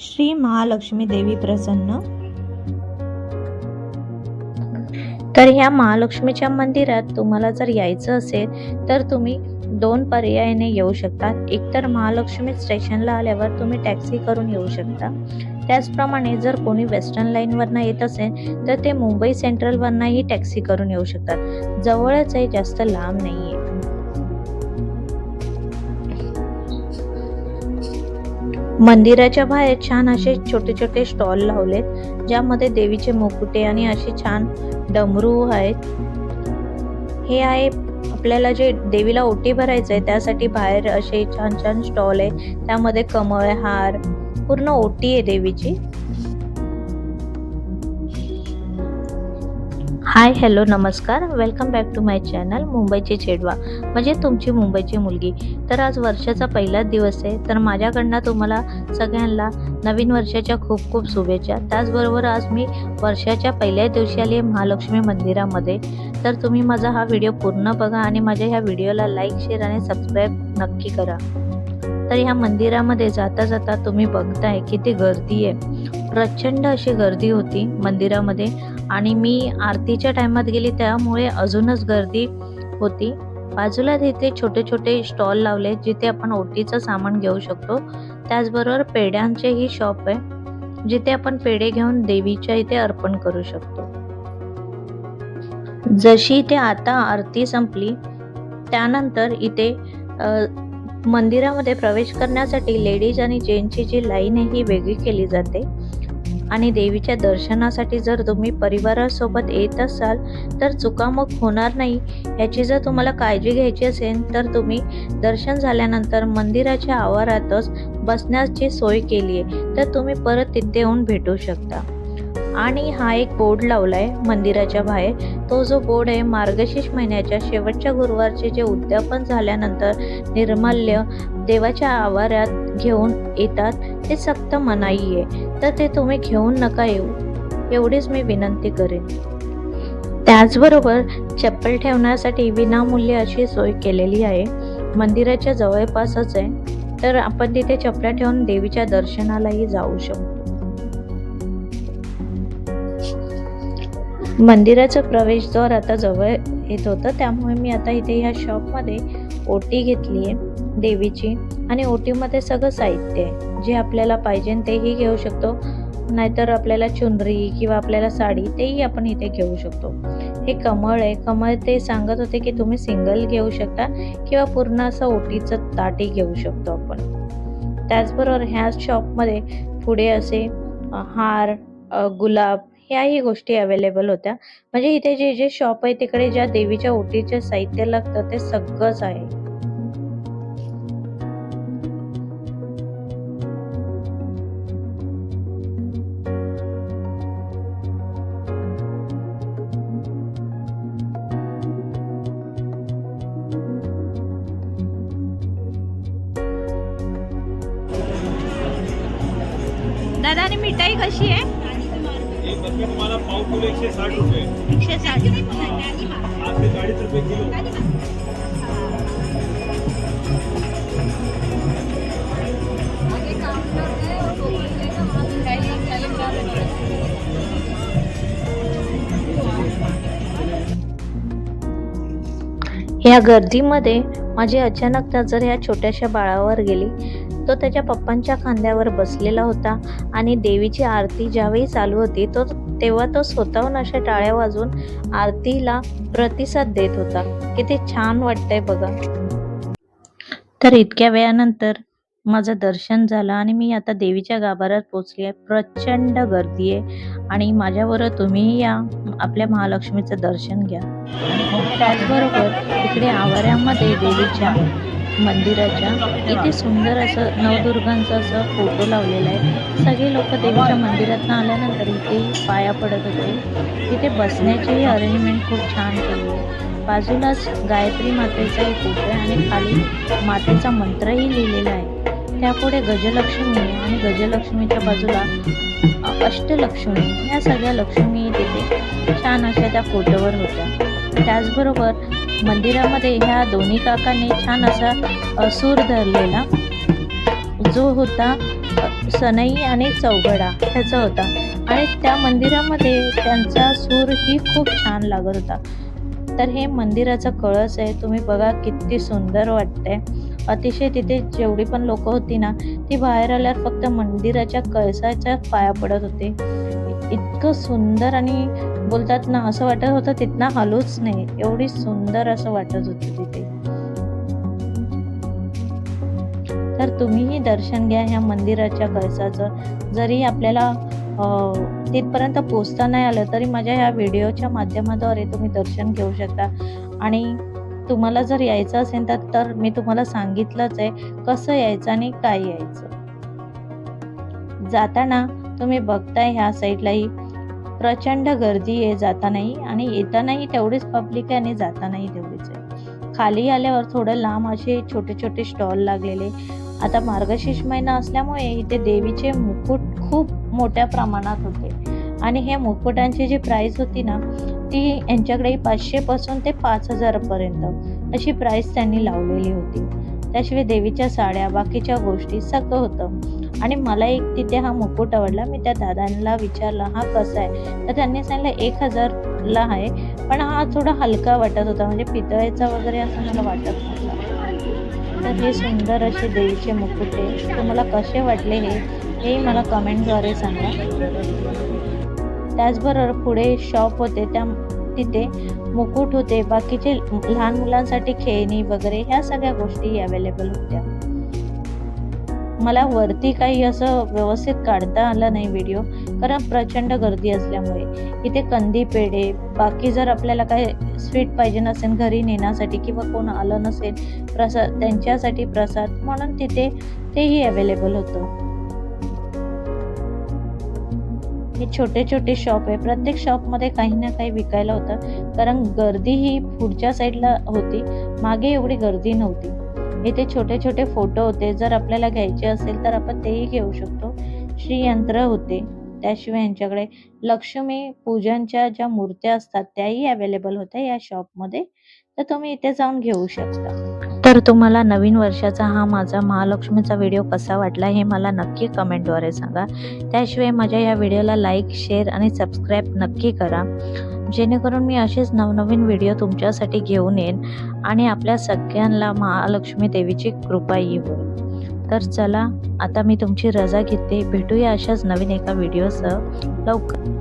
श्री महालक्ष्मी देवी प्रसन्न. तर ह्या महालक्ष्मीच्या मंदिरात तुम्हाला जर यायचं असेल तर तुम्ही दोन पर्यायाने येऊ शकता. एकतर महालक्ष्मी स्टेशनला आल्यावर तुम्ही टॅक्सी करून येऊ शकता. त्याचप्रमाणे जर कोणी वेस्टर्न लाईनवरनं येत असेल तर ते मुंबई सेंट्रलवरनंही टॅक्सी करून येऊ शकतात. जवळच आहे जास्त लांब नाही आहे मंदिराच्या बाहेर छान असे छोटे छोटे स्टॉल लावलेत ज्यामध्ये देवीचे मुकुटे आणि असे छान डमरू आहेत. हे आहे आपल्याला जे देवीला ओटी भरायचं आहे त्यासाठी बाहेर असे छान छान स्टॉल आहे. त्यामध्ये कमळ हार पूर्ण ओटी आहे देवीची. हाय हॅलो नमस्कार. Welcome back to my channel मुंबईची चेडवा. म्हणजे तुमची मुंबईची मुलगी. तर आज वर्षाचा पहिलाच दिवस आहे. तर माझ्याकडनं तुम्हाला सगळ्यांना नवीन वर्षाच्या खूप खूप शुभेच्छा. त्याचबरोबर आज मी वर्षाच्या पहिल्याच दिवशी आली आहे महालक्ष्मी मंदिरामध्ये. तर तुम्ही माझा हा व्हिडिओ पूर्ण बघा आणि माझ्या ह्या व्हिडिओला लाईक शेअर आणि सबस्क्राईब नक्की करा. तर ह्या मंदिरामध्ये जाता जाता तुम्ही बघताय किती गर्दी आहे. प्रचंड अशी गर्दी होती मंदिरामध्ये. आणि मी आरतीच्या टायमात गेली त्यामुळे अजूनच गर्दी होती. बाजूला तिथे छोटे छोटे स्टॉल लावले जिथे आपण ओटीचं सामान घेऊ शकतो. त्याचबरोबर पेड्यांचेही शॉप आहे जिथे आपण पेढे घेऊन देवीच्या इथे अर्पण करू शकतो. जशी इथे आता आरती संपली त्यानंतर इथे मंदिरामध्ये प्रवेश करण्यासाठी लेडीज आणि जेंट्सची जी लाईन आहे ही वेगळी केली जाते. आणि देवीच्या दर्शनासाठी जर तुम्ही परिवारासोबत येत असाल तर चुकामुक होणार नाही. याची जर तुम्हाला काळजी घ्यायची असेल तर तुम्ही दर्शन झाल्यानंतर मंदिराच्या आवारातच बसण्याची सोय केली आहे. तर तुम्ही परत तिथे येऊन भेटू शकता. आणि हा एक बोर्ड लावलाय मंदिराच्या बाहेर. तो जो बोर्ड आहे मार्गशीर्ष महिन्याच्या शेवटच्या गुरुवारचे जे उद्यापन झाल्यानंतर निर्माल्य देवाच्या आवारात घेऊन येतात ते सक्त मनाई आहे तर ते तुम्ही घेऊन नका येऊ. एवढीच मी विनंती करेन. त्याचबरोबर चप्पल ठेवण्यासाठी विनामूल्य अशी सोय केलेली आहे. मंदिराच्या जवळपासच आहे. तर आपण तिथे चपला ठेवून देवीच्या दर्शनालाही जाऊ शकतो. मंदिराचं प्रवेशद्वार आता जवळ येत होतं त्यामुळे मी आता इथे ह्या शॉपमध्ये ओटी घेतली आहे देवीची आणि ओटीमध्ये सगळं साहित्य आहे. जे आपल्याला पाहिजे तेही घेऊ शकतो. नाहीतर आपल्याला चुनरी किंवा आपल्याला साडी तेही आपण इथे घेऊ शकतो. हे कमळ आहे. कमळ ते सांगत होते की तुम्ही सिंगल घेऊ शकता किंवा पूर्ण असं ओटीचं ताटी घेऊ शकतो आपण. त्याचबरोबर ह्या शॉपमध्ये पुढे असे हार गुलाब ह्याही गोष्टी अवेलेबल होत्या. म्हणजे इथे जे जे शॉप आहे तिकडे ज्या देवीच्या ओटीचे साहित्य लागतं ते सगळंच आहे. आणि मिठाई कशी आहे? या एकशे साठ गर्दीमध्ये माझी अचानक नजर ह्या छोट्याशा बाळावर गेली. तो त्याच्या पप्पांच्या खांद्यावर बसलेला होता आणि देवीची आरती ज्यावेळी चालू होती तो तेव्हा तो स्वतःहून अशा टाळ्या वाजवून आरतीला प्रतिसाद देत होता. किती छान वाटतंय बघा. तर इतक्या वेळानंतर माझं दर्शन झालं आणि मी आता देवीच्या गाभाऱ्यात पोचली आहे. प्रचंड गर्दी आहे आणि माझ्याबरोबर तुम्हीही या आपल्या महालक्ष्मीचं दर्शन घ्या. त्याचबरोबर इकडे आवाऱ्यामध्ये देवीच्या मंदिराच्या इथे सुंदर असं नवदुर्गांचं असं फोटो लावलेला आहे. सगळे लोक देवीच्या मंदिरातनं आल्यानंतर इथे पाया पडत होते. तिथे बसण्याचीही अरेंजमेंट खूप छान केली आहे. बाजूलाच गायत्री मातेचा एक फोटो आहे आणि खाली मातेचा मंत्रही लिहिलेला आहे. त्यापुढे गजलक्ष्मी आणि गजलक्ष्मीच्या बाजूला अष्टलक्ष्मी या सगळ्या लक्ष्मी तिथे छान अशा त्या फोटोवर होत्या. त्याचबरोबर मंदिरामध्ये ह्या दोन्ही काकांनी छान असा सूर धरलेला. जो होता सनई आणि चौघडा ह्याचा होता. आणि त्या मंदिरामध्ये त्यांचा सूरही खूप छान लागत होता. तर हे मंदिराचं कळस आहे. तुम्ही बघा किती सुंदर वाटतंय. अतिशय तिथे जेवढी पण लोक होती ना ती बाहेर आल्यावर फक्त मंदिराच्या कळसाच्या पाया पडत होते. इतकं सुंदर आणि बोलतात ना असं वाटत होतं तिथनं हलूच नाही. एवढी सुंदर असं वाटत होती तिथे. तर तुम्हीही दर्शन घ्या ह्या मंदिराच्या कळसाचं. जरी आपल्याला तिथपर्यंत पोचता नाही आलं तरी माझ्या ह्या व्हिडिओच्या माध्यमाद्वारे तुम्ही दर्शन घेऊ शकता. आणि तुम्हाला जर यायचं असेल तर तर मी तुम्हाला सांगितलंच आहे कसं यायचं आणि काय यायचं. जाताना तुम्ही बघताय ह्या साईडलाही प्रचंड गर्दी आहे जातानाही आणि येतानाही तेवढीच पब्लिक आहे आणि जातानाही तेवढीच आहे. खाली आल्यावर थोडं लांब असे छोटे छोटे स्टॉल लागलेले. आता मार्गशीर्ष महिना असल्यामुळे इथे देवीचे मुकुट खूप मोठ्या प्रमाणात होते. आणि हे मुकुटांची जी प्राईस होती ना ती यांच्याकडे पाचशेपासून ते पाच हजारपर्यंत अशी प्राईस त्यांनी लावलेली होती. त्याशिवाय देवीच्या साड्या बाकीच्या गोष्टी सगळं होतं. आणि मला एक तिथे हा मुकुट आवडला मी त्या दादांना विचारला हा कसा आहे? तर त्यांनी सांगितलं एक हजारला आहे. पण हा थोडा हलका वाटत होता म्हणजे पितळेचा वगैरे असं मला वाटत नव्हता. तर हे सुंदर असे देवीचे मुकुट आहे तुम्हाला कसे वाटले हे? हे मला कमेंटद्वारे सांगा. त्याचबरोबर पुढे शॉप होते त्या तिथे मुकुट होते बाकीचे लहान मुलांसाठी खेळणी वगैरे ह्या सगळ्या गोष्टी अवेलेबल होत्या. मला वरती काही असं व्यवस्थित काढता आलं नाही व्हिडिओ कारण प्रचंड गर्दी असल्यामुळे. इथे कंदी पेढे बाकी जर आपल्याला काय स्वीट पाहिजे नसेल घरी नेण्यासाठी किंवा कोण आलं नसेल प्रसाद त्यांच्यासाठी प्रसाद म्हणून तिथे तेही अवेलेबल होतं. हे छोटे छोटे शॉप आहे. प्रत्येक शॉपमध्ये काही ना काही विकायला होतं. कारण गर्दी ही पुढच्या साईडला होती. मागे एवढी गर्दी नव्हती. इथे छोटे छोटे फोटो होते. जर आपल्याला घ्यायचे असेल तर आपण तेही घेऊ शकतो. श्रीयंत्र होते. त्याशिवाय यांच्याकडे लक्ष्मी पूजनच्या ज्या मूर्त्या असतात त्याही अवेलेबल होत्या या शॉपमध्ये तर तुम्ही इथे जाऊन घेऊ शकता. तर तुम्हाला नवीन वर्षाचा हा माझा महालक्ष्मीचा व्हिडिओ कसा वाटला हे मला नक्की कमेंटद्वारे सांगा. त्याशिवाय माझ्या या व्हिडिओला लाईक शेअर आणि सबस्क्राईब नक्की करा. जेणेकरून मी असेच नवनवीन व्हिडिओ तुमच्यासाठी घेऊन येईन आणि आपल्या सगळ्यांना महालक्ष्मी देवीची कृपा येऊ तर चला आता मी तुमची रजा घेते. भेटूया अशाच नवीन एका व्हिडिओसह. लवकर.